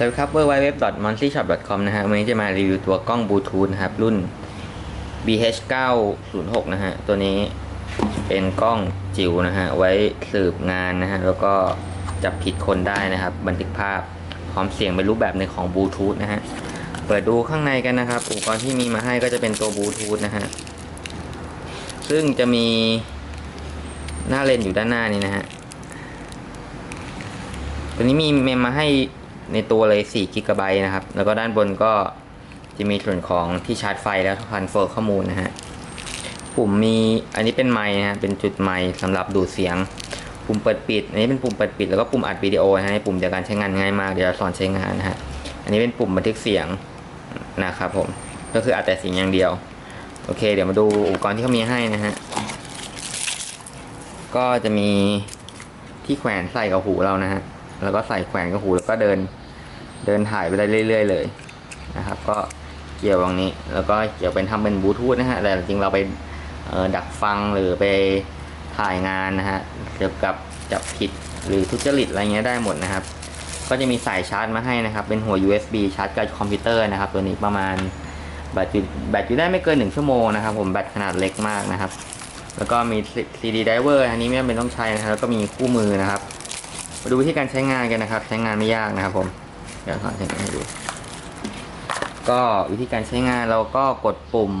สวัสดีครับ w w w m o n t y s h o p c o m นะฮะวันนี้จะมารีวิวตัวกล้องบลูทูธนะครับ รุ่น BH906 นะฮะ ตัวนี้เป็นกล้องจิ๋วนะฮะ ไว้สืบงานนะฮะ แล้วก็จับผิดคนได้นะครับ บันทึกภาพพร้อมเสียงเป็นรูปแบบในของบลูทูธนะฮะ เปิดดูข้างในกันนะครับ อุปกรณ์ที่มีมาให้ก็จะเป็นตัวบลูทูธนะฮะ ซึ่งจะมีหน้าเลนอยู่ด้านหน้านี้นะฮะ ตัวนี้มีเมมมาให้ ในตัวเลย4กิกะไบต์นะครับ แล้วก็ด้านบนก็จะมีส่วนของที่ชาร์จไฟแล้วทันเฟอร์ข้อมูลนะฮะ ปุ่มมีอันนี้เป็นไมค์นะฮะ เป็นจุดไมค์สำหรับดูดเสียง ปุ่มเปิดปิด อันนี้เป็นปุ่มเปิดปิด แล้วก็ปุ่มอัดวิดีโอนะฮะปุ่มเดียวกันใช้งานง่ายมาก เดี๋ยวเราสอนใช้งานนะฮะ อันนี้เป็นปุ่มบันทึกเสียงนะครับผม ก็คืออัดแต่เสียงอย่างเดียว โอเค เดี๋ยวมาดูอุปกรณ์ที่เขามีให้นะฮะ ก็จะมีที่แขวนใส่กับหูเรานะฮะ แล้วก็ใส่แขวนกับหูแล้วก็เดิน เดินถ่ายไปได้เรื่อย ๆ เลยนะครับ ก็เกี่ยวตรงนี้ แล้วก็เกี่ยวเป็นทำเป็นบลูทูธนะฮะแต่จริงเราไปดักฟังหรือไปถ่ายงานนะฮะเกี่ยวกับจับผิดหรือทุจริตอะไรเงี้ยได้หมดนะครับ ก็จะมีสายชาร์จมาให้นะครับ เป็นหัว USB ชาร์จกับคอมพิวเตอร์นะครับ ตัวนี้ประมาณแบตอยู่แบตอยู่ได้ไม่เกิน 1 ชั่วโมงนะครับ ผมแบตขนาดเล็กมากนะครับ แล้วก็มี CD driver อันนี้ไม่จำเป็นต้องใช้นะครับแล้วก็มีคู่มือนะครับ มาดูวิธีการใช้งานกันนะครับ ใช้งานไม่ยากนะครับผม เดี๋ยวสอนใช้งานให้ดู ก็วิธีการใช้งานเราก็กดปุ่ม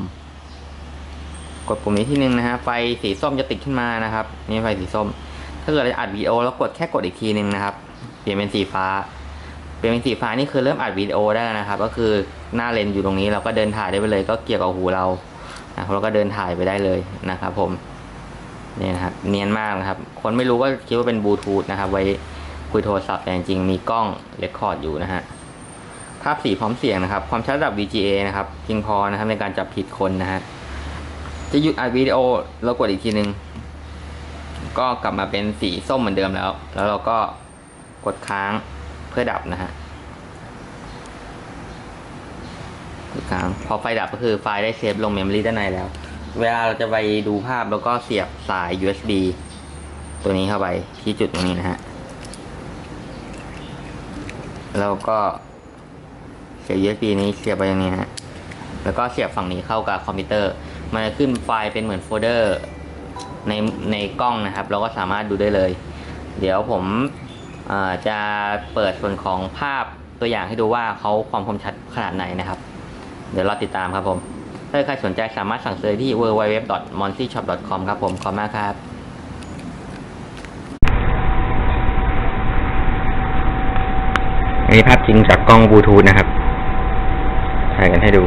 กดปุ่มนี้ที่หนึ่งนะฮะ ไฟสีส้มจะติดขึ้นมานะครับ นี่ไฟสีส้ม ถ้าเกิดเราจะอัดวิดีโอแล้วกดแค่กดอีกทีหนึ่งนะครับ เปลี่ยนเป็นสีฟ้า เปลี่ยนเป็นสีฟ้านี่คือเริ่มอัดวิดีโอได้แล้วนะครับ ก็คือหน้าเลนส์อยู่ตรงนี้เราก็เดินถ่ายได้ไปเลย ก็เกี่ยวกับหูเรานะเราก็เดินถ่ายไปได้เลยนะครับผม เนี่ยนะครับเนียนมากนะครับ คนไม่รู้ก็คิดว่าเป็นบลูทูธนะครับ ไว้คุยโทรศัพท์แต่จริงๆมีกล้องเรคคอร์ดอยู่นะฮะภาพสีพร้อมเสียงนะครับ ความชัดระดับ VGA นะครับเพียงพอนะครับในการจับผิดคนนะฮะจะหยุดอัดวิดีโอเรากดอีกทีนึง ก็กลับมาเป็นสีส้มเหมือนเดิมแล้ว แล้วเราก็กดค้างเพื่อดับนะฮะกดค้างพอไฟดับก็คือไฟล์ได้เซฟลงเมมโมรีด้านในแล้ว เวลาเราจะไปดูภาพแล้วก็เสียบสาย USB ตัวนี้เข้าไปที่จุดตรงนี้นะฮะ แล้วก็เสียบ USB นี้เสียบไปตรงนี้ฮะ แล้วก็เสียบฝั่งนี้เข้ากับคอมพิวเตอร์ มันจะขึ้นไฟล์เป็นเหมือนโฟลเดอร์ในในกล้องนะครับ เราก็สามารถดูได้เลย เดี๋ยวผมจะเปิดส่วนของภาพตัวอย่างให้ดูว่าเขาความคมชัดขนาดไหนนะครับ เดี๋ยวเรอติดตามครับผม ถ้าใครสนใจสามารถสั่งซื้อที่ www.monsyshop.com ครับผมขอบคุณมากครับอันนี้ภาพจริงจากกล้องบลูทูธนะครับ ถ่ายกันให้ดู